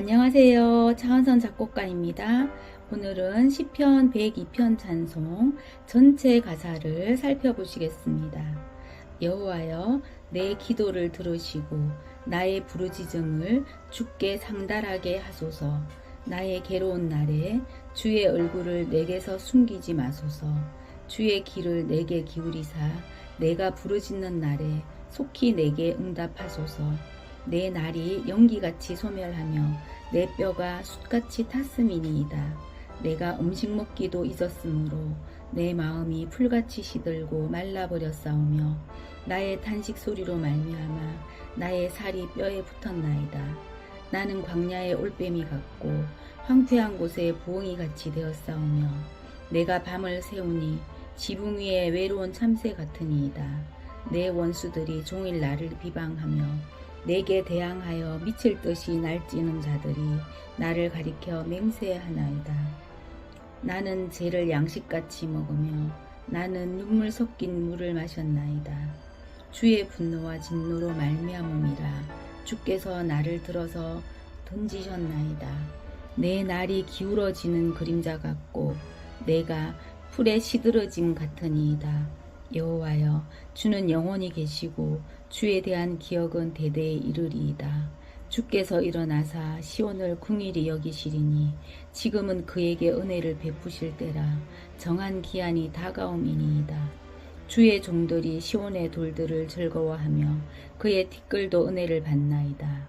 안녕하세요. 차은선 작곡가입니다. 오늘은 시편 102편 찬송 전체 가사를 살펴보시겠습니다. 여호와여 내 기도를 들으시고 나의 부르짖음을 주께 상달하게 하소서. 나의 괴로운 날에 주의 얼굴을 내게서 숨기지 마소서. 주의 귀를 내게 기울이사 내가 부르짖는 날에 속히 내게 응답하소서. 내 날이 연기같이 소멸하며 내 뼈가 숯같이 탔음이니이다. 내가 음식 먹기도 잊었으므로 내 마음이 풀같이 시들고 말라버렸사오며 나의 탄식 소리로 말미암아 나의 살이 뼈에 붙었나이다. 나는 광야의 올빼미 같고 황폐한 곳에 부엉이 같이 되었사오며 내가 밤을 세우니 지붕 위에 외로운 참새 같으니이다. 내 원수들이 종일 나를 비방하며 내게 대항하여 미칠 듯이 날뛰는 자들이 나를 가리켜 맹세하나이다. 나는 죄를 양식같이 먹으며 나는 눈물 섞인 물을 마셨나이다. 주의 분노와 진노로 말미암음이라 주께서 나를 들어서 던지셨나이다. 내 날이 기울어지는 그림자 같고 내가 풀에 시들어짐 같으니이다. 여호와여 주는 영원히 계시고 주에 대한 기억은 대대에 이르리이다. 주께서 일어나사 시온을 궁일이 여기시리니 지금은 그에게 은혜를 베푸실 때라 정한 기한이 다가옴이니이다. 주의 종들이 시온의 돌들을 즐거워하며 그의 티끌도 은혜를 받나이다.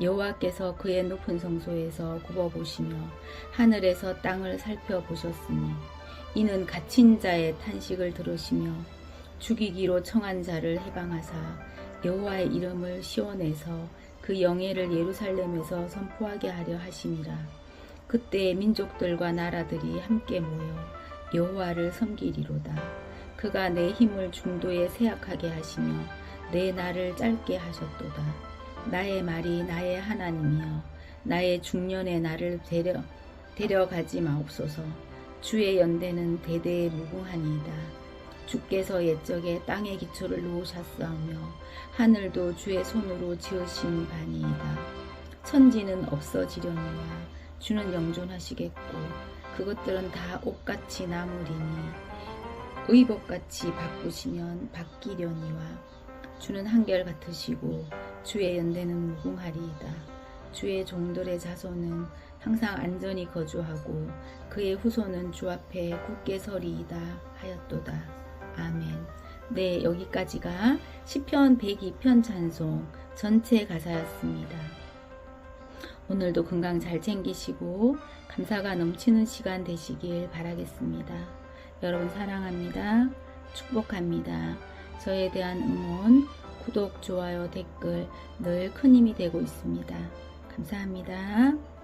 여호와께서 그의 높은 성소에서 굽어보시며 하늘에서 땅을 살펴보셨으니 이는 갇힌 자의 탄식을 들으시며 죽이기로 청한 자를 해방하사 여호와의 이름을 시온에서 그 영예를 예루살렘에서 선포하게 하려 하심이라. 그때 민족들과 나라들이 함께 모여 여호와를 섬기리로다. 그가 내 힘을 중도에 쇠약하게 하시며 내 날을 짧게 하셨도다. 나의 말이 나의 하나님이여 나의 중년의 나를 데려 데려가지 마옵소서. 주의 연대는 대대에 무궁하니이다. 주께서 옛적에 땅의 기초를 놓으셨사오며 하늘도 주의 손으로 지으신 바니이다. 천지는 없어지려니와 주는 영존하시겠고 그것들은 다 옷같이 나무리니 의복같이 바꾸시면 바뀌려니와 주는 한결 같으시고 주의 연대는 무궁하리이다. 주의 종들의 자손은 항상 안전히 거주하고 그의 후손은 주 앞에 굳게 서리이다 하였도다. 아멘. 네, 여기까지가 시편 102편 찬송 전체 가사였습니다. 오늘도 건강 잘 챙기시고 감사가 넘치는 시간 되시길 바라겠습니다. 여러분 사랑합니다. 축복합니다. 저에 대한 응원, 구독, 좋아요, 댓글 늘 큰 힘이 되고 있습니다. 감사합니다.